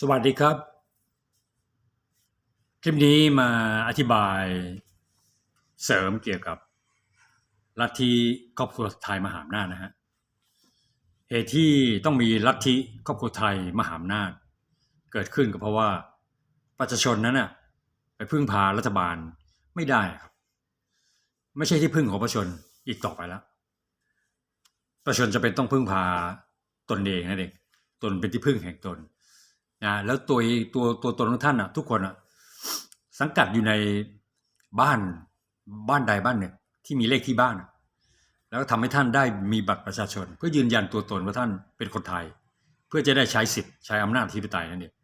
สวัสดีครับ คลิปนี้มาอธิบายเสริมเกี่ยวกับลัทธิครอบครัวไทยมหาอำนาจนะฮะเหตุที่ต้องมีลัทธิครอบครัวไทยมหาอำนาจ เกิดขึ้นก็เพราะว่าประชาชนนั้นน่ะไปพึ่งพารัฐบาลไม่ได้ครับ ไม่ใช่ที่พึ่งของประชาชนอีกต่อไปแล้ว ประชาชนจะเป็นต้องพึ่งพาตนเองนั่นเองตนเป็นที่พึ่งแห่งตน นะแล้วตัวตัวตัวตนของท่านอะ ทุกคนอะ สังกัดอยู่ในบ้านบ้านใดบ้านหนึ่งที่มีเลขที่บ้าน แล้วก็ทำให้ท่านได้มีบัตรประชาชน เพื่อยืนยันตัวตนว่าท่านเป็นคนไทย เพื่อจะได้ใช้สิทธิ์ใช้อำนาจที่ปไตยนั่นเอง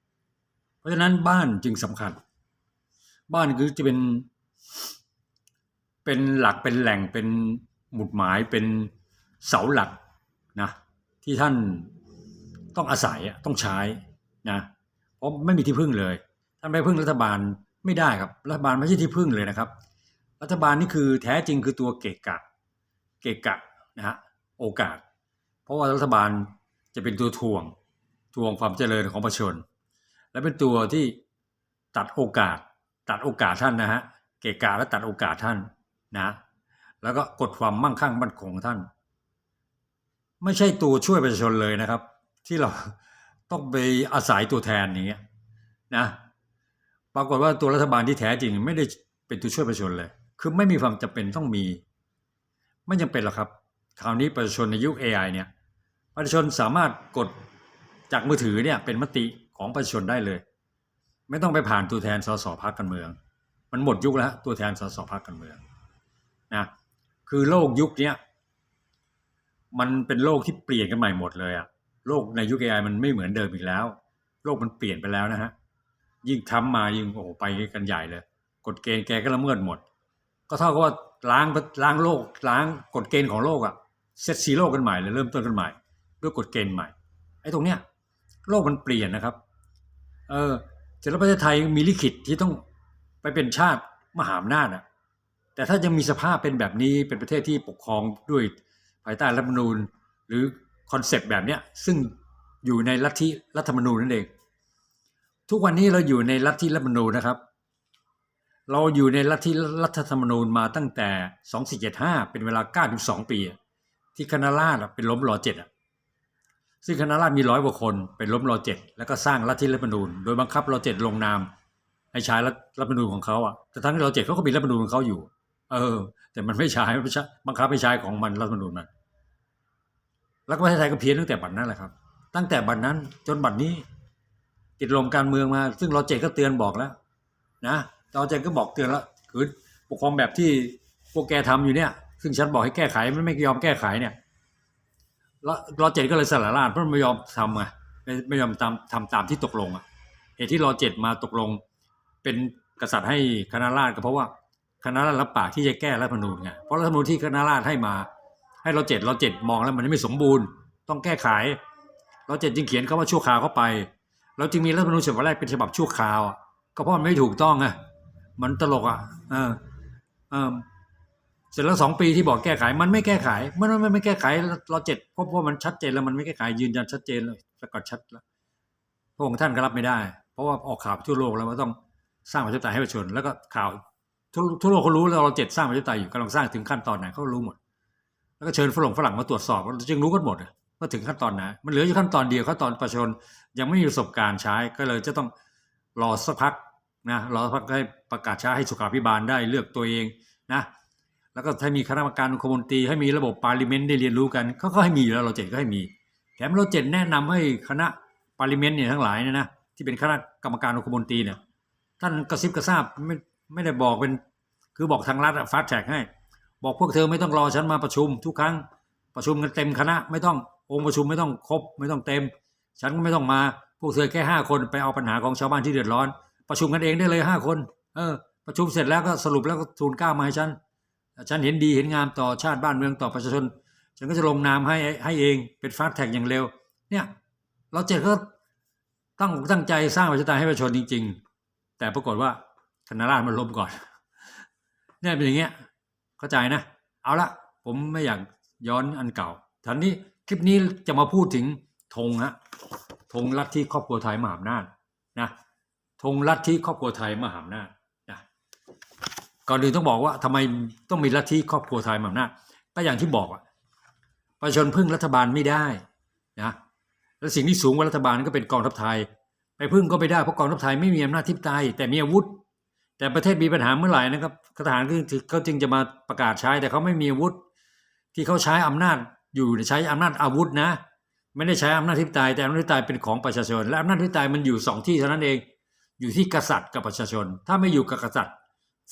เพราะฉะนั้นบ้านจึงสำคัญ บ้านคือจะเป็นเป็นหลักเป็นแหล่งเป็นหมุดหมายเป็นเสาหลักนะที่ท่านต้องอาศัยต้องใช้ นะเพราะไม่มีที่พึ่งเลย ท่านไปพึ่งรัฐบาลไม่ได้ครับ รัฐบาลไม่ใช่ที่พึ่งเลยนะครับ รัฐบาลนี่คือแท้จริงคือตัวเกะกะ เกะกะนะฮะโอกาส เพราะว่ารัฐบาลจะเป็นตัวทวงทวงความเจริญของประชาชน และเป็นตัวที่ตัดโอกาส ตัดโอกาสท่านนะฮะเกะกะและตัดโอกาสท่านนะแล้วก็กดความมั่งคั่งมั่นคงของท่าน ไม่ใช่ตัวช่วยประชาชนเลยนะครับ ที่เรา ต้องไปอาศัยตัวแทนอย่างเงี้ยนะปรากฏว่าตัวรัฐบาลที่แท้จริงไม่ได้เป็นตัวช่วยประชาชนเลย คือไม่มีความจำเป็นต้องมี ไม่จำเป็นหรอกครับ คราวนี้ประชาชนในยุค AI เนี่ยประชาชนสามารถกดจากมือถือเนี่ยเป็นมติของประชาชนได้เลย ไม่ต้องไปผ่านตัวแทนสสพรรคการเมือง มันหมดยุคแล้วตัวแทนสสพรรคการเมืองนะคือโลกยุคเนี้ยมันเป็นโลกที่เปลี่ยนกันใหม่หมดเลยอะ โลกในยุค AI มันไม่เหมือนเดิมอีกแล้ว โลกมันเปลี่ยนไปแล้วนะฮะยิ่งทำมายิ่งโอ้โหไปกันใหญ่เลย กฎเกณฑ์แกก็ละเมิดหมด ก็เท่ากับว่าล้างล้างโลก ล้างกฎเกณฑ์ของโลกอะเซตซีโร่กันใหม่เลยเริ่มต้นกันใหม่ ด้วยกฎเกณฑ์ใหม่ไอ้ตรงเนี้ยโลกมันเปลี่ยนนะครับ เออเสร็จแล้วประเทศไทยมีลิขิตที่ต้องไปเป็นชาติมหาอำนาจอะแต่ถ้ายังมีสภาพเป็นแบบนี้เป็นประเทศที่ปกครองด้วยภายใต้รัฐธรรมนูญ หรือ คอนเซปต์แบบเนี้ยซึ่งอยู่ในลัทธิรัฐธรรมนูญนั่นเอง ทุกวันนี้เราอยู่ในลัทธิรัฐธรรมนูญนะครับ เราอยู่ในลัทธิรัฐธรรมนูญมาตั้งแต่ 2475 เป็นเวลา 92 ปี ที่คณะราษฎรเป็นล้มรอเจ็ดอะซึ่งคณะราษฎรมีร้อยกว่าคนเป็นล้มรอเจ็ดแล้วก็สร้างลัทธิรัฐธรรมนูญโดยบังคับรอเจ็ดลงนามให้ใช้รัฐรัฐธรรมนูญของเขาอะแต่ทั้งที่รอเจ็ดเขาก็มีรัฐธรรมนูญของเขาอยู่ เออ แต่มันไม่ใช้ไม่ใช่บังคับไม่ใช้ของมันรัฐธรรมนูญมัน แล้วก็ประเทศไทยก็เพี้ยนตั้งแต่บัดนั้นแหละครับ ตั้งแต่บัดนั้นจนบัดนี้ ติดลมการเมืองมา ซึ่งเราเจก็เตือนบอกแล้ว นะเราเจก็บอกเตือนแล้วคือปกครองแบบที่พวกแกทำอยู่เนี่ย ซึ่งฉันบอกให้แก้ไขมันไม่ยอมแก้ไขเนี่ยแล้วเราเจก็เลยสละราชเพราะไม่ยอมทำไงไม่ไม่ยอมทำทำตามที่ตกลงอะเหตุที่รอเจ็ดมาตกลง เป็นกษัตริย์ให้คณะราษฎรก็เพราะว่าคณะราษฎรรับปากที่จะแก้รัฐธรรมนูญไงเพราะรัฐธรรมนูญที่คณะราษฎรให้มา ให้เราเจ็ดเราเจ็ดมองแล้วมันไม่สมบูรณ์ ต้องแก้ไข เราเจ็ดจึงเขียนคาว่าชั่วคราวเข้าไป เราจึงมีรัฐธรรมนูญฉบับแรกเป็นฉบับชั่วคราว ก็เพราะมันไม่ถูกต้องไงมันตลกอะเออเออเสร็จแล้วสองปีที่บอกแก้ไขมันไม่แก้ไขมันไม่ไม่แก้ไข เราเจ็ดเพราะเพราะมันชัดเจนแล้วมันไม่แก้ไขยืนยันชัดเจนเลยประกาศชัดแล้วพระองค์ท่านก็รับไม่ได้ เพราะว่าออกข่าวทั่วโลกแล้วว่าต้องสร้างประชาธิปไตยให้ประชาชนแล้วก็ข่าวทั่วทั่วโลกเขารู้แล้วเราเจ็ดสร้างประชาธิปไตยอยู่กำลังสร้างถึงขั้นตอนไหนเขารู้หมด แล้วก็เชิญฝรั่งฝรั่งมาตรวจสอบจึงรู้กันหมดอะว่าถึงขั้นตอนไหนมันเหลืออยู่ขั้นตอนเดียวขั้นตอนประชาชนยังไม่มีประสบการณ์ใช้ก็เลยจะต้องรอสักพักนะรอสักพักให้ประกาศใช้ให้สุขาภิบาลได้เลือกตัวเองนะแล้วก็ให้มีคณะกรรมการคมนตรีให้มีระบบปาร์ลิเมนต์ได้เรียนรู้กันเขาก็ให้มีอยู่แล้วเราเจ็ดก็ให้มี แถมเราเจ็ดแนะนำให้คณะปาร์ลิเมนต์เนี่ยทั้งหลายเนี่ยนะที่เป็นคณะกรรมการคมนตรีเนี่ยท่านกระซิบกระซาบไม่ไม่ได้บอกเป็นคือบอกทางรัฐฟาสแท็กให้ บอกพวกเธอไม่ต้องรอฉันมาประชุม ทุกครั้งประชุมกันเต็มคณะ ไม่ต้ององค์ประชุมไม่ต้องครบ ไม่ต้องเต็ม ฉันก็ไม่ต้องมา พวกเธอแค่ห้าคนไปเอาปัญหาของชาวบ้านที่เดือดร้อน ประชุมกันเองได้เลยห้าคน เออ ประชุมเสร็จแล้วก็สรุปแล้วก็ทูลเกล้ามาให้ฉันฉันเห็นดีเห็นงามต่อชาติบ้านเมืองต่อประชาชน ฉันก็จะลงนามให้ให้เองเป็นฟาสแท็กอย่างเร็ว เนี่ยเราเจ็ดก็ตั้งตั้งใจสร้างประชาธิปไตยให้ประชาชนจริง ๆ แต่ปรากฏว่าคณะราษฎรมันล้มก่อนเนี่ยเป็นอย่างเงี้ย เข้าใจนะ เอาละผมไม่อยากย้อนอันเก่าทีนี้คลิปนี้จะมาพูดถึงธงฮะธงลัทธิครอบครัวไทยมหาอำนาจนะธงลัทธิครอบครัวไทยมหาอำนาจนะก่อนอื่นต้องบอกว่าทำไมต้องมีลัทธิครอบครัวไทยมหาอำนาจก็อย่างที่บอกอะประชาชนพึ่งรัฐบาลไม่ได้นะและสิ่งที่สูงกว่ารัฐบาลก็เป็นกองทัพไทย ไปพึ่งก็ไม่ได้เพราะกองทัพไทยไม่มีอำนาจทิพย์ไตยแต่มีอาวุธ แต่ประเทศมีปัญหาเมื่อไหร่นะครับทหารก็เขาจึงจะมาประกาศใช้ แต่เขาไม่มีอาวุธ ที่เขาใช้อำนาจอยู่ใช้อำนาจอาวุธนะ ไม่ได้ใช้อำนาจทิพย์ไตยแต่อำนาจทิพย์ไตยเป็นของประชาชน และอำนาจทิพย์ไตยมันอยู่สองที่เท่านั้นเอง อยู่ที่กษัตริย์กับประชาชน ถ้าไม่อยู่กับกษัตริย์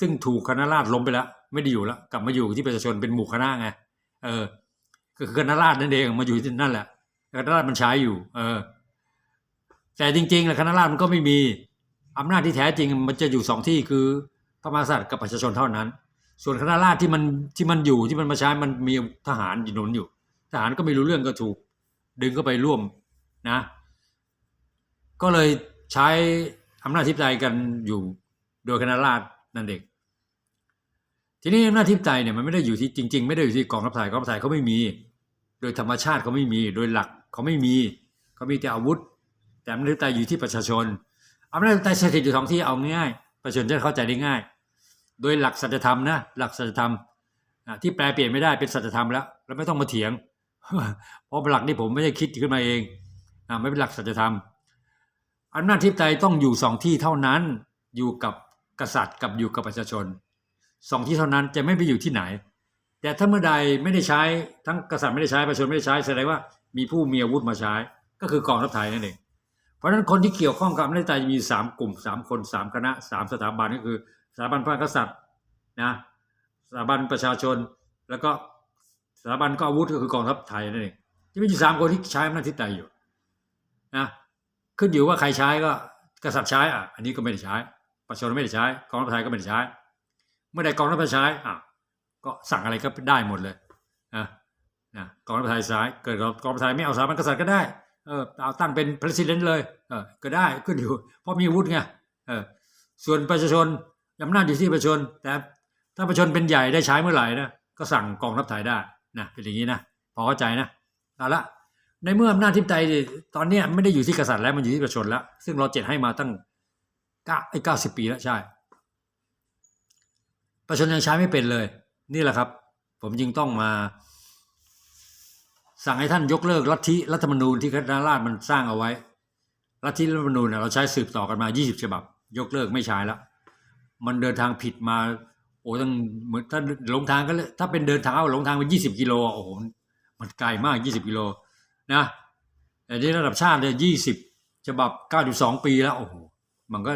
ซึ่งถูกคณะราษฎรล้มไปแล้ว ไม่ได้อยู่แล้วกลับมาอยู่ที่ประชาชนเป็นหมู่คณะไงเออก็คือคณะราษฎรนั่นเองมาอยู่ที่นั่นแหละคณะราษฎรมันใช้อยู่ เออ แต่จริงๆแล้วคณะราษฎรมันก็ไม่มี อำนาจที่แท้จริงมันจะอยู่สองที่คือพระมหากษัตริย์กับประชาชนเท่านั้น ส่วนคณะราษฎรที่มันที่มันอยู่ที่มันมาใช้มันมีทหารอยู่หนุนอยู่ ทหารก็ไม่รู้เรื่องก็ถูก ดึงเข้าไปร่วมนะ ก็เลยใช้อำนาจทิพย์ใจกันอยู่โดยคณะราษฎรนั่นเองทีนี้อำนาจทิพย์ใจเนี่ยมันไม่ได้อยู่ที่จริง ๆ ไม่ได้อยู่ที่กองทัพไทยกองทัพไทยเขาไม่มี โดยธรรมชาติเขาไม่มี โดยหลักเขาไม่มีเขามีแต่อาวุธ แต่อำนาจทิพย์ใจอยู่ที่ประชาชน อำนาจทิพย์ใจสถิตอยู่ท้องที่เอาง่ายประชาชนจะเข้าใจได้ง่าย โดยหลักสัจธรรมนะหลักสัจธรรมที่แปลเปลี่ยนไม่ได้เป็นสัจธรรมแล้ว แล้วไม่ต้องมาเถียง เพราะหลักนี่ผมไม่ได้คิดขึ้นมาเองอไม่เป็นหลักสัจธรรมอำนาจทิพย์ใจต้องอยู่สองที่เท่านั้นอยู่กับกษัตริย์กับอยู่กับประชาชนสองที่เท่านั้นจะไม่ไปอยู่ที่ไหน แต่ถ้าเมื่อใดไม่ได้ใช้ทั้งกษัตริย์ไม่ได้ใช้ประชาชนไม่ได้ใช้แสดงว่ามีผู้มีอาวุธมาใช้ ก็คือกองทัพไทยนั่นเอง เพราะฉะนั้นคนที่เกี่ยวข้องกับอำนาจไทยมีสามกลุ่มสามคนสามคณะสามสถาบันก็คือสถาบันพระมหากษัตริย์นะสถาบันประชาชน แล้วก็สถาบันก็อาวุธก็คือกองทัพไทยนั่นเองที่มีอยู่สามคนที่ใช้อำนาจทิพย์ไตยอยู่นะขึ้นอยู่ว่าใครใช้ก็กษัตริย์ใช้อะอันนี้ก็ไม่ได้ใช้ ประชาชนไม่ได้ใช้กองทัพไทยก็ไม่ได้ใช้เมื่อใดกองทัพไทยใช้อะก็สั่งอะไรก็ได้หมดเลยนะนะกองทัพไทยใช้เกิดกองทัพไทยไม่เอาสถาบันกษัตริย์ก็ได้ เออเอาตั้งเป็น president เลยเออก็ได้ขึ้นอยู่ เพราะมีอาวุธไงเออส่วนประชาชนอำนาจอยู่ที่ประชาชน แต่ถ้าประชาชนเป็นใหญ่ได้ใช้เมื่อไหร่นะก็สั่งกองทัพไทยได้นะเป็นอย่างนี้นะพอเข้าใจนะเอาละในเมื่ออำนาจทิพย์ไตยตอนนี้ไม่ได้อยู่ที่กษัตริย์แล้วมันอยู่ที่ประชาชนแล้วซึ่งเราเจ็ดให้มาตั้งเก้าไอ้เก้าสิบปีแล้วใช่ ประชาชนยังใช้ไม่เป็นเลย นี่แหละครับ ผมจึงต้องมา สั่งให้ท่านยกเลิกลัทธิรัฐธรรมนูญที่คณะราษฎรมันสร้างเอาไว้ ลัทธิรัฐธรรมนูญเนี่ยเราใช้สืบต่อกันมา 20 ฉบับ ยกเลิกไม่ใช้แล้วมันเดินทางผิดมา โอ้ตั้งเหมือนถ้าหลงทางก็เลยถ้าเป็นเดินเท้าหลงทางไป20กิโลโอ้โหมันไกลมาก20กิโลนะแต่ที่ระดับชาติเนี่ย20ฉบับ92ปีแล้วโอ้โหมันก็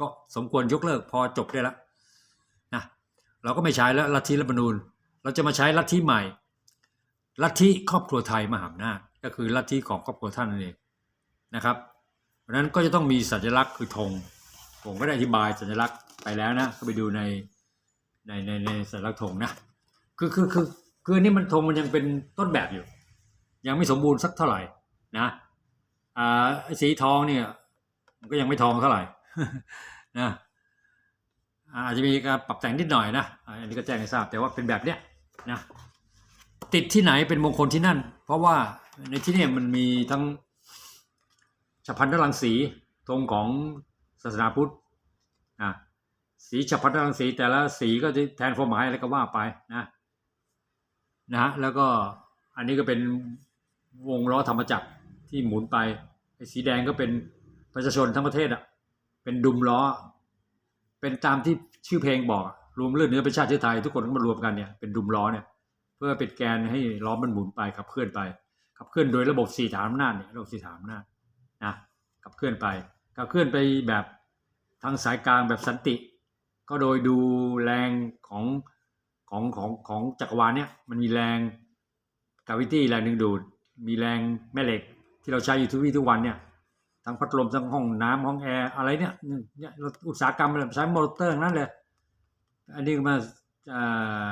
ก็สมควรยกเลิกพอจบได้แล้วนะเราก็ไม่ใช้แล้วลัทธิรัฐธรรมนูญ เราจะมาใช้ลัทธิใหม่ ลัทธิครอบครัวไทยมหาอำนาจก็คือลัทธิของครอบครัวท่านนั่นเองนะครับ เพราะนั้นก็จะต้องมีสัญลักษณ์คือธงผมก็ได้อธิบายสัญลักษณ์ไปแล้วนะก็ไปดูในในในในสัญลักษณ์ธงนะคือคือคือคืออันนี่มันธงมันยังเป็นต้นแบบอยู่ ยังไม่สมบูรณ์สักเท่าไหร่นะอ่าไอ้สีทองเนี่ยมันก็ยังไม่ทองเท่าไหร่นะอาจจะมีการปรับแต่งนิดหน่อยนะอันนี้ก็แจ้งให้ทราบแต่ว่าเป็นแบบเนี้ยนะ ติดที่ไหนเป็นมงคลที่นั่น เพราะว่าในที่นี่มันมีทั้งฉับพลันนรังสีธงของศาสนาพุทธอะสีฉับพลันนรังสีแต่ละสีก็จะแทนความหมายอะไรก็ว่าไปนะนะฮะแล้วก็อันนี้ก็เป็นวงล้อธรรมจักรที่หมุนไปไอ้สีแดงก็เป็นประชาชนทั้งประเทศอะเป็นดุมล้อ เป็นตามที่ชื่อเพลงบอกรวมเลือดเนื้อเป็นชาติเชื้อไทยทุกคนก็มารวมกันเนี่ยเป็นดุมล้อเนี่ย เพื่อเป็นแกนให้ล้อมันหมุนไปขับเคลื่อนไป ขับเคลื่อนโดยระบบสี่ฐานอำนาจเนี่ยระบบสี่ฐานอำนาจนะขับเคลื่อนไปขับเคลื่อนไปแบบทางสายกลางแบบสันติ ก็โดยดูแรงของของของของจักรวาลเนี่ยมันมีแรงกาวิตี้แรงดึงดูด มีแรงแม่เหล็กที่เราใช้อยู่ทุกวี่ทุกวันเนี่ยทั้งพัดลมทั้งห้องน้ำห้องแอร์อะไรเนี่ยเนี่ยเราอุตสาหกรรมเราใช้มอเตอร์นั้นเลย อันนี้มาอ่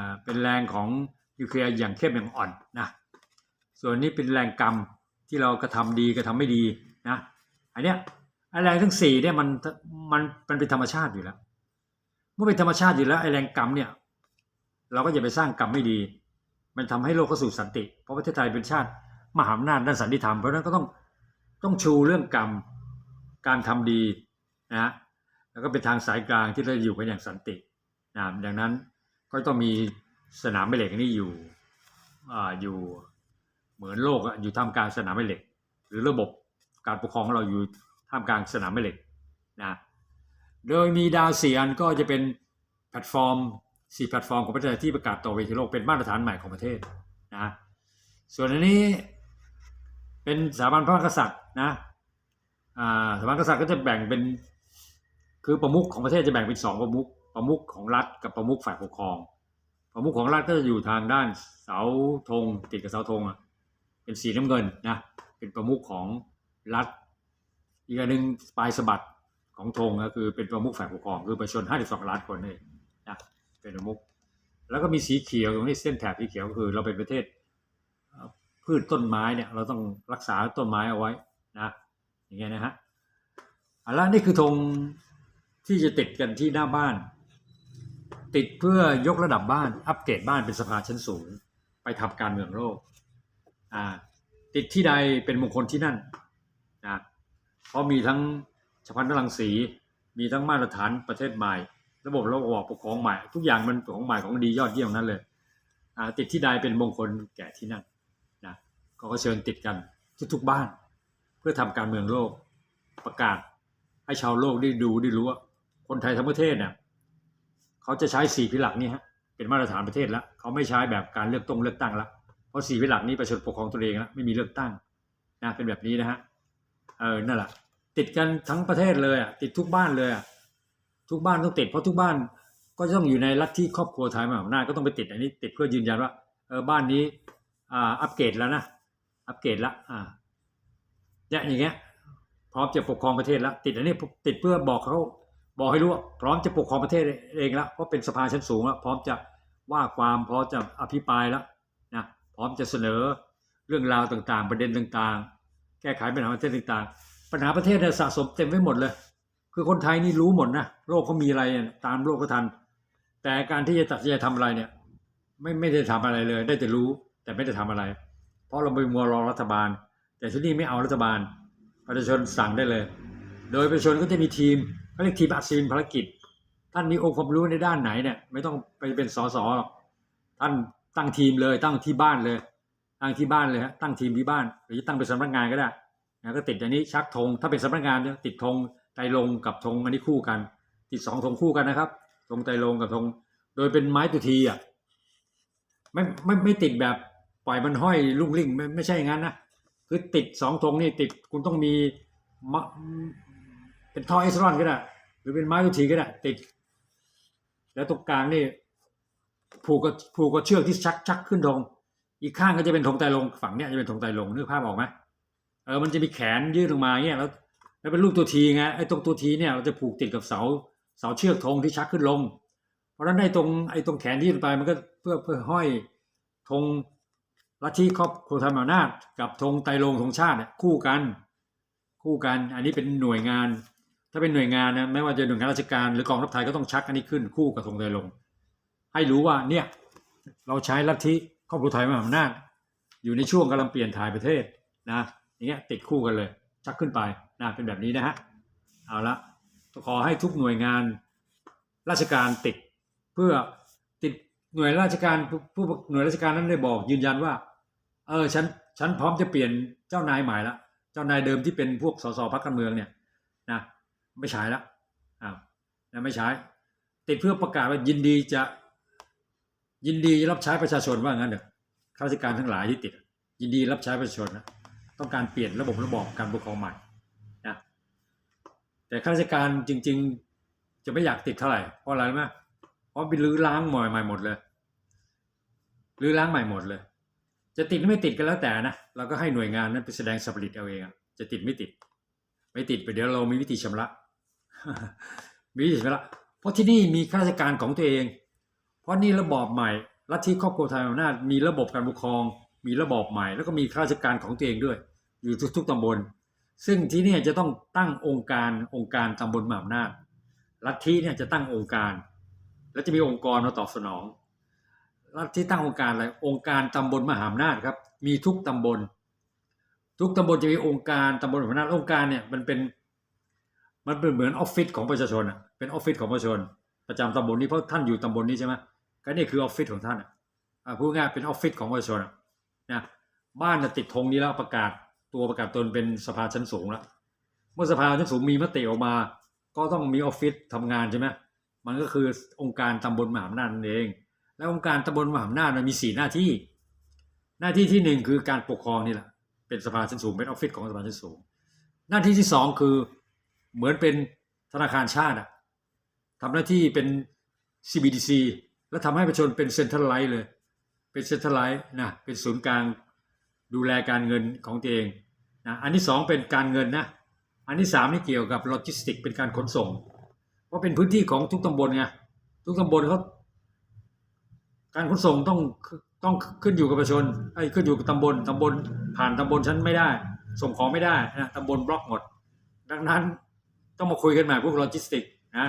าเป็นแรงของ นิวเคลียร์อย่างเข้มอย่างอ่อนนะส่วนนี้เป็นแรงกรรมที่เรากระทำดีกระทำไม่ดีนะอันเนี้ยไอแรงทั้งสี่เนี่ยมันมันมันเป็นธรรมชาติอยู่แล้ว เมื่อเป็นธรรมชาติอยู่แล้วไอแรงกรรมเนี่ยเราก็อย่าไปสร้างกรรมไม่ดี มันทำให้โลกเข้าสู่สันติ เพราะประเทศไทยเป็นชาติมหาอำนาจด้านสันติธรรมเพราะนั้นก็ต้องต้องชูเรื่องกรรมการทำดีนะฮะแล้วก็เป็นทางสายกลางที่เราอยู่กันอย่างสันตินะดังนั้นก็ต้องมี สนามแม่เหล็กนี่อยู่อ่าอยู่เหมือนโลกอยู่ท่ามกลางสนามแม่เหล็ก หรือระบบการปกครองของเราอยู่ท่ามกลางสนามแม่เหล็กนะโดยมีดาวสี่อันก็จะเป็นแพลตฟอร์มสี่แพลตฟอร์มของประเทศที่ประกาศต่อเวทีโลกเป็นมาตรฐานใหม่ของประเทศนะส่วนอันนี้เป็นสถาบันพระมหากษัตริย์นะอ่าสถาบันพระมหากษัตริย์ก็จะแบ่งเป็นคือประมุขของประเทศจะแบ่งเป็นสองประมุขประมุขของรัฐกับประมุขฝ่ายปกครอง ประมุขของรัฐก็จะอยู่ทางด้านเสาธงติดกับเสาธงอะเป็นสีน้ำเงินนะเป็นประมุขของรัฐ อีกอันหนึ่งปลายสะบัดของธงก็คือเป็นประมุขฝ่ายปกครองคือประชาชน52ล้านคนนี่นะเป็นประมุขแล้วก็มีสีเขียวตรงนี้เส้นแถบสีเขียวก็คือเราเป็นประเทศพืชต้นไม้เนี่ยเราต้องรักษาต้นไม้เอาไว้นะอย่างเงี้ยนะฮะอะแล้วนี่คือธงที่จะติดกันที่หน้าบ้าน ติดเพื่อยกระดับบ้านอัปเกรดบ้านเป็นสภาชั้นสูง ไปทำการเมืองโลกอ่าติดที่ใดเป็นมงคลที่นั่นนะเพราะมีทั้งชพันธรังสี มีทั้งมาตรฐานประเทศใหม่ ระบบระบบปกครองใหม่ ทุกอย่างมันของใหม่ของดียอดเยี่ยมนั้นเลยติดที่ใดเป็นมงคลแก่ที่นั่นนะก็เชิญติดกันทุกๆบ้าน เพื่อทำการเมืองโลกประกาศ ให้ชาวโลกได้ดูได้รู้ว่าคนไทยทั้งประเทศเนี่ย เขาจะใช้สี่พิหลักนี้ฮะเป็นมาตรฐานประเทศแล้วเขาไม่ใช้แบบการเลือกตั้งเลือกตั้งแล้วเพราะสี่พิหลักนี้ประชาชนปกครองตัวเองแล้วไม่มีเลือกตั้งนะเป็นแบบนี้นะฮะเออนั่นแหละติดกันทั้งประเทศเลยอะติดทุกบ้านเลยอะทุกบ้านต้องติดเพราะทุกบ้านก็ต้องอยู่ในลัทธิครอบครัวไทยมหาอำนาจก็ต้องไปติดอันนี้ ติดเพื่อยืนยันว่าเออบ้านนี้อ่าอัปเกรดแล้วนะอัปเกรดละอ่าเนี่ยอย่างเงี้ยพร้อมจะปกครองประเทศแล้วติดอันนี้ติดเพื่อบอกเขา บอกให้รู้ว่าพร้อมจะปกครองประเทศเองแล้วเพราะเป็นสภาชั้นสูงแล้วพร้อมจะว่าความพร้อมจะอภิปรายแล้วนะพร้อมจะเสนอเรื่องราวต่างๆ ประเด็นต่างๆ แก้ไขปัญหาประเทศต่างๆ ปัญหาประเทศเนี่ยสะสมเต็มไว้หมดเลย คือคนไทยนี่รู้หมดนะโลกเขามีอะไรตามโลกก็ทัน แต่การที่จะตัดสินใจทำอะไรเนี่ยไม่ไม่ได้ทำอะไรเลย ได้แต่รู้แต่ไม่ได้ทำอะไร เพราะเราไปมัวรอรัฐบาล แต่ที่นี่ไม่เอารัฐบาล ประชาชนสั่งได้เลย โดยประชาชนก็จะมีทีม เขาเรียกทีมอัศวินภารกิจ ท่านมีองค์ความรู้ในด้านไหนเนี่ย ไม่ต้องไปเป็นสสหรอกท่านตั้งทีมเลย ตั้งที่บ้านเลย ตั้งที่บ้านเลยฮะตั้งทีมที่บ้าน หรือตั้งเป็นสำนักงานก็ได้นะก็ติดอันนี้ชักธงถ้าเป็นสำนักงานเนี่ยติดธงไตรลงกับธงอันนี้คู่กัน ติดสองธงคู่กันนะครับธงไตรลงกับธงโดยเป็นไม้ตุทีอะไม่ไม่ไม่ติดแบบปล่อยมันห้อยลุ่งลิ่งไม่ไม่ใช่อย่างนั้นนะคือติดสองธงนี่ติดคุณต้องมีม เป็นท่อเอสรอนก็ได้หรือเป็นไม้ตุทีก็ได้ติด แล้วตรงกลางนี่ผูกกับผูกกับเชือกที่ชักชักขึ้นธงอีกข้างก็จะเป็นธงไตลงฝั่งเนี้ยจะเป็นธงไตลงนึกภาพออกไหมเออมันจะมีแขนยื่นลงมาเงี้ยแล้ว แล้วเป็นรูปตัวทีไงไอ้ตรงตัวทีเนี่ยเราจะผูกติดกับเสาเสาเชือกธงที่ชักขึ้นลง เพราะฉะนั้นไอ้ตรงไอ้ตรงแขนที่ยื่นไปมันก็เพื่อเพื่อห้อยธงลัทธิครอบครัวธรรมนาฏกับธงไตรรงธงชาติเนี่ยคู่กัน คู่กันอันนี้เป็นหน่วยงาน ถ้าเป็นหน่วยงานนะไม่ว่าจะหน่วยงานราชการหรือกองทัพไทยก็ต้องชักอันนี้ขึ้นคู่กับธงไตรรงให้รู้ว่าเนี่ยเราใช้ลัทธิครอบครัวไทยมหาอำนาจอยู่ในช่วงกำลังเปลี่ยนถ่ายประเทศนะอย่างเงี้ยติดคู่กันเลย ชักขึ้นไปนะเป็นแบบนี้นะฮะเอาละขอให้ทุกหน่วยงานราชการติดเพื่อติดหน่วยราชการผู้หน่วยราชการนั้นได้บอกยืนยันว่า เออฉันฉันพร้อมจะเปลี่ยนเจ้านายใหม่ละเจ้านายเดิมที่เป็นพวกสสพักการเมืองเนี่ยนะ ไม่ใช้ละอ้าวนะไม่ใช้ติดเพื่อประกาศว่ายินดีจะยินดีรับใช้ประชาชนว่างั้นเถอะข้าราชการทั้งหลายที่ติด ยินดีรับใช้ประชาชนนะต้องการเปลี่ยนระบบระบอบการปกครองใหม่นะแต่ข้าราชการจริง ๆจะไม่อยากติดเท่าไหร่เพราะอะไรไหมเพราะไปรื้อล้างใหม่ใหม่หมดเลยรื้อล้างใหม่หมดเลย จะติดหรือไม่ติดก็แล้วแต่นะเราก็ให้หน่วยงานนั้นไปแสดงสปริตเอาเองจะติดไม่ติด ไม่ติดไปเดี๋ยวเรามีวิธีชำระ มีวิธีชำระเพราะที่นี่มีข้าราชการของตัวเอง เพราะนี่ระบอบใหม่ลัทธิครอบครัวไทยอำนาจมีระบบการปกครอง มีระบอบใหม่ แล้วก็มีข้าราชการของตัวเองด้วย อยู่ทุกๆตำบล ซึ่งที่นี่จะต้องตั้งองค์การองค์การตำบลมหาอำนาจลัทธิเนี่ยจะตั้งองค์การ แล้วจะมีองค์กรมาตอบสนองลัฐทธิตั้งองค์การอะไรองค์การตำบลมหาอำนาจครับ มีทุกตำบล ทุกตำบลจะมีองค์การตำบลมหาอำนาจองค์การเนี่ยมันเป็น มันเป็นเหมือนออฟฟิศของประชาชนอะเป็นออฟฟิศของประชาชน ประจำตำบลนี้เพราะท่านอยู่ตำบลนี้ใช่ไหมก็นี่คือออฟฟิศของท่านอะพูดง่ายเป็นออฟฟิศของประชาชนอะนะบ้านติดธงนี้แล้วประกาศตัวประกาศตนเป็นสภาชั้นสูงแล้วเมื่อสภาชั้นสูงมีมติออกมา ก็ต้องมีออฟฟิศทำงานใช่ไหมมันก็คือองค์การตำบลมหาอำนาจนั่นเอง แล้วองค์การตำบลมหาอำนาจมันมีสี่หน้าที่ หน้าที่ที่หนึ่งคือการปกครองนี่แหละเป็นสภาชั้นสูงเป็นออฟฟิศของสภาชั้นสูง หน้าที่ที่สองคือ เหมือนเป็นธนาคารชาติอะทำหน้าที่เป็น CBDC แล้วทำให้ประชาชนเป็นเซ็นทรัลไลท์เลย เป็นเซ็นทรัลไลท์นะเป็นศูนย์กลางดูแลการเงินของตัวเองนะอันที่สองเป็นการเงินนะอันที่สามนี่เกี่ยวกับโลจิสติกเป็นการขนส่ง เพราะเป็นพื้นที่ของทุกตำบลไงทุกตำบลเขาการขนส่งต้องต้องขึ้นอยู่กับประชาชนไอ้ขึ้นอยู่กับตำบลตำบลผ่านตำบลฉันไม่ได้ ส่งของไม่ได้นะตำบลบล็อกหมด ดังนั้น ต้องมาคุยกันใหม่พวกโลจิสติกนะ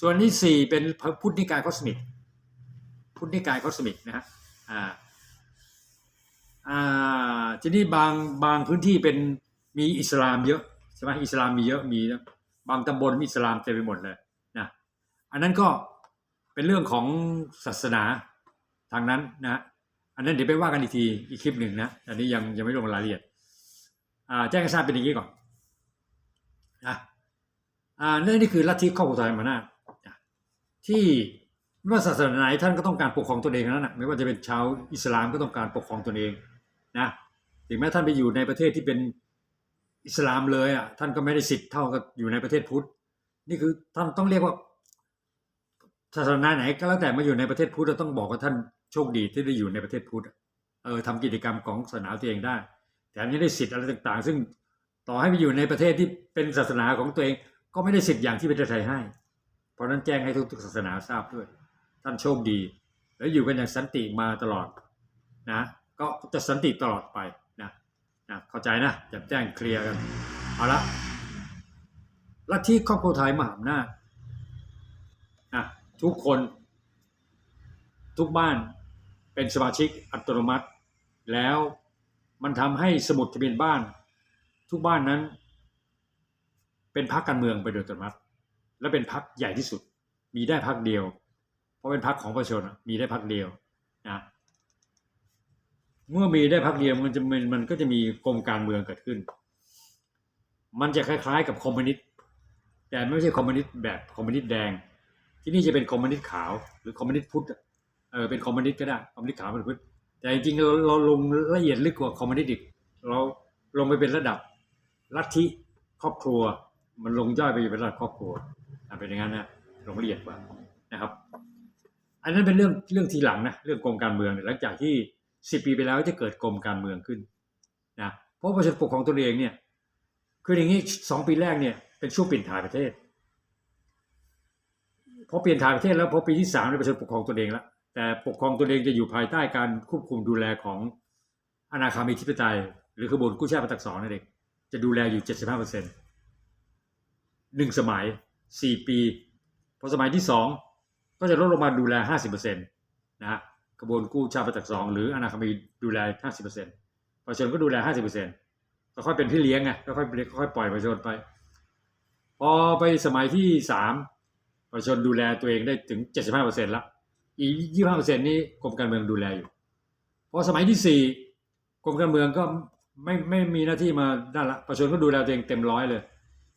ส่วนที่สี่เป็นพุทธนิกายคอสมิกพุทธนิกายคอสมิกนะฮะอ่าอ่าทีนี้บางบางพื้นที่เป็นมีอิสลามเยอะใช่ไหมอิสลามมีเยอะมีบางตำบลมีอิสลามเต็มไปหมดเลยนะอันนั้นก็เป็นเรื่องของศาสนาทางนั้นนะอันนั้นเดี๋ยวไปว่ากันอีกทีอีกคลิปหนึ่งนะอันนี้ยังยังไม่ลงรายละเอียดอ่าแจ้งให้ทราบเป็นอย่างนี้ก่อน อ่านี่นี่คือลัทธิครอบครัวไทยมานานะที่ไม่ว่าศาสนาไหนท่านก็ต้องการปกครองตนเองนั้นนะไม่ว่าจะเป็นชาวอิสลามก็ต้องการปกครองตนเองนะถึงแม้ท่านไปอยู่ในประเทศที่เป็นอิสลามเลยอะท่านก็ไม่ได้สิทธิ์เท่ากับอยู่ในประเทศพุทธนี่คือท่านต้องเรียกว่าศาสนาไหนก็แล้วแต่มาอยู่ในประเทศพุทธเราต้องบอกว่าท่านโชคดีที่ได้อยู่ในประเทศพุทธเออทำกิจกรรมของศาสนาตัวเองได้แถมยังได้สิทธิ์อะไรต่างๆ ซึ่งต่อให้ไปอยู่ในประเทศที่เป็นศาสนาของตัวเอง ก็ไม่ได้สิทธิ์อย่างที่ประเทศไทยให้ เพราะนั้นแจ้งให้ทุกๆศาสนาทราบด้วย ท่านโชคดี แล้วอยู่กันอย่างสันติมาตลอดนะ ก็จะสันติตลอดไปนะนะเข้าใจนะจะแจ้งเคลียร์กันเอาละลัทธิครอบครัวไทยมหาอำนาจนะทุกคน ทุกบ้านเป็นสมาชิกอัตโนมัติ แล้วมันทำให้สมุดทะเบียนบ้าน ทุกบ้านนั้น เป็นพรรคการเมืองไปโดยอัตโนมัติ และเป็นพรรคใหญ่ที่สุด มีได้พรรคเดียว เพราะเป็นพรรคของประชาชนมีได้พรรคเดียวนะเมื่อมีได้พรรคเดียวมันจะมันมันก็จะมีกรมการเมืองเกิดขึ้น มันจะคล้ายๆ กับคอมมิวนิสต์แต่ไม่ใช่คอมมิวนิสต์แบบคอมมิวนิสต์แดง ที่นี่จะเป็นคอมมิวนิสต์ขาว หรือคอมมิวนิสต์พุทธเออเป็นคอมมิวนิสต์ก็ได้คอมมิวนิสต์ขาวเป็นพุทธแต่จริงๆเราเราลงละเอียดลึกกว่าคอมมิวนิสต์อีกเราลงไปเป็นระดับลัทธิครอบครัว มันลงย่อยไปเป็นระดับครอบครัวอะเป็นอย่างนั้นนะลงละเอียดกว่านะครับ อันนั้นเป็นเรื่องเรื่องทีหลังนะเรื่องกรมการเมืองหลังจากที่สิบปีไปแล้วจะเกิดกรมการเมืองขึ้นนะเพราะประชาชนปกครองตนเองเนี่ยคืออย่างนี้สองปีแรกเนี่ยเป็นช่วงเปลี่ยนถ่ายประเทศพอเปลี่ยนถ่ายประเทศแล้วพอปีที่สามเนี่ยประชาชนปกครองตนเองแล้วแต่ปกครองตนเองจะอยู่ภายใต้การควบคุมดูแลของอนาคามีธิปไตยหรือขบวนกู้ชาติประตักษรนั่นเองจะดูแลอยู่เจ็ดสิบห้าเปอร์เซ็นต์ หนึ่งสมัยสี่ปีพอสมัยที่สองก็จะลดลงมาดูแลห้าสิบเปอร์เซ็นต์นะฮะกระบวนกู้ชาประจักษ์สองหรืออนาคามีดูแลห้าสิบเปอร์เซ็นต์ประชาชนก็ดูแลห้าสิบเปอร์เซ็นต์ก็ค่อยเป็นพี่เลี้ยงไงก็ค่อยค่อยปล่อยประชาชนไป พอไปสมัยที่สามประชาชนดูแลตัวเองได้ถึงเจ็ดสิบห้าเปอร์เซ็นต์ละอีกยี่ห้าเปอร์เซ็นต์นี้กรมการเมืองดูแลอยู่พอสมัยที่สี่กรมการเมืองก็ไม่ไม่มีหน้าที่มาด้านละประชาชนก็ดูแลตัวเองเต็มร้อยเลย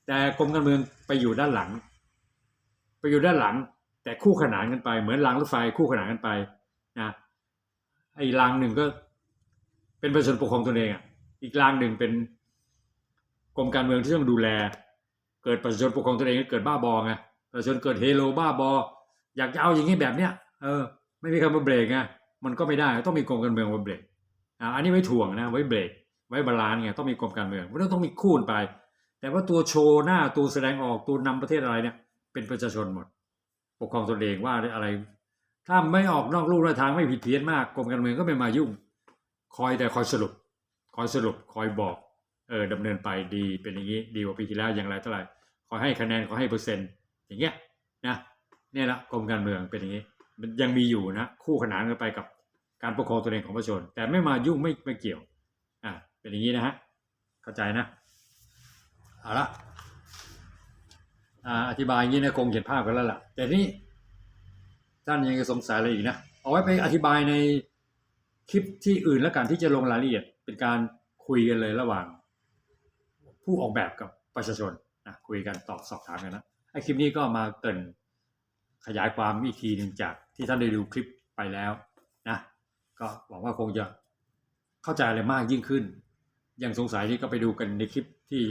แต่กรมการเมืองไปอยู่ด้านหลัง ไปอยู่ด้านหลัง แต่คู่ขนานกันไป เหมือนรางรถไฟคู่ขนานกันไปนะไอ้รางหนึ่งก็เป็นประชาชนปกครองตนเองอะอีกรางหนึ่งเป็นกรมการเมืองที่ต้องดูแล เกิดประชาชนปกครองตนเองเกิดบ้าบอไงประชาชนเกิดเฮโลบ้าบอ อยากจะเอาอย่างนี้แบบเนี้ยเออ ไม่มีใครมาเบรกไงมันก็ไม่ได้ต้องมีกรมการเมืองมาเบรกอ่าอันนี้ไว้ถ่วงนะไว้เบรกไว้บาลานซ์ไงต้องมีกรมการเมืองมันต้องมีคูณไป แต่ว่าตัวโชว์หน้าตัวแสดงออกตัวนำประเทศอะไรเนี่ย เป็นประชาชนหมด ปกครองตนเองว่าอะไร ถ้าไม่ออกนอกลู่นอกทางไม่ผิดเพี้ยนมากกรมการเมืองก็ไม่มายุ่ง คอยแต่คอยสรุป คอยสรุปคอยบอกเออดำเนินไปดีเป็นอย่างนี้ดีกว่าปีที่แล้วอย่างไรเท่าไหร่คอยให้คะแนนคอยให้เปอร์เซ็นต์ อย่างเงี้ยนะเนี่ยละกรมการเมืองเป็นอย่างนี้ มันยังมีอยู่นะคู่ขนานกันไปกับการปกครองตนเองของประชาชน แต่ไม่มายุ่งไม่ไม่เกี่ยวอ่าเป็นอย่างนี้นะฮะเข้าใจนะ เอาละอธิบายอย่างนี้นะคงเห็นภาพกันแล้วล่ะ แต่นี่ท่านยังสงสัยอะไรอีกนะ เอาไว้ไปอธิบายในคลิปที่อื่นแล้วกันที่จะลงรายละเอียด เป็นการคุยกันเลยระหว่าง ผู้ออกแบบกับประชาชนนะคุยกันตอบสอบถามกันนะไอคลิปนี้ก็มาเกินขยายความอีกทีหนึ่งจากที่ท่านได้ดูคลิปไปแล้วนะก็หวังว่าคงจะเข้าใจอะไรมากยิ่งขึ้น ยังสงสัยนี่ก็ไปดูกันในคลิปที่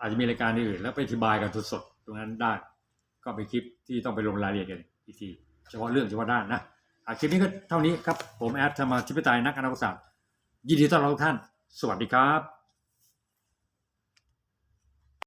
อาจจะมีรายการอื่น แล้วไปอธิบายกันสดๆตรงนั้นได้ ก็เป็นคลิปที่ต้องไปลงรายละเอียดกันอีกทีเฉพาะเรื่องเฉพาะด้านนะคลิปนี้ก็เท่านี้ครับ ผมแอดธรรมาธิปไตยนักอนาคตศาสตร์ยินดีต้อนรับทุกท่าน สวัสดีครับ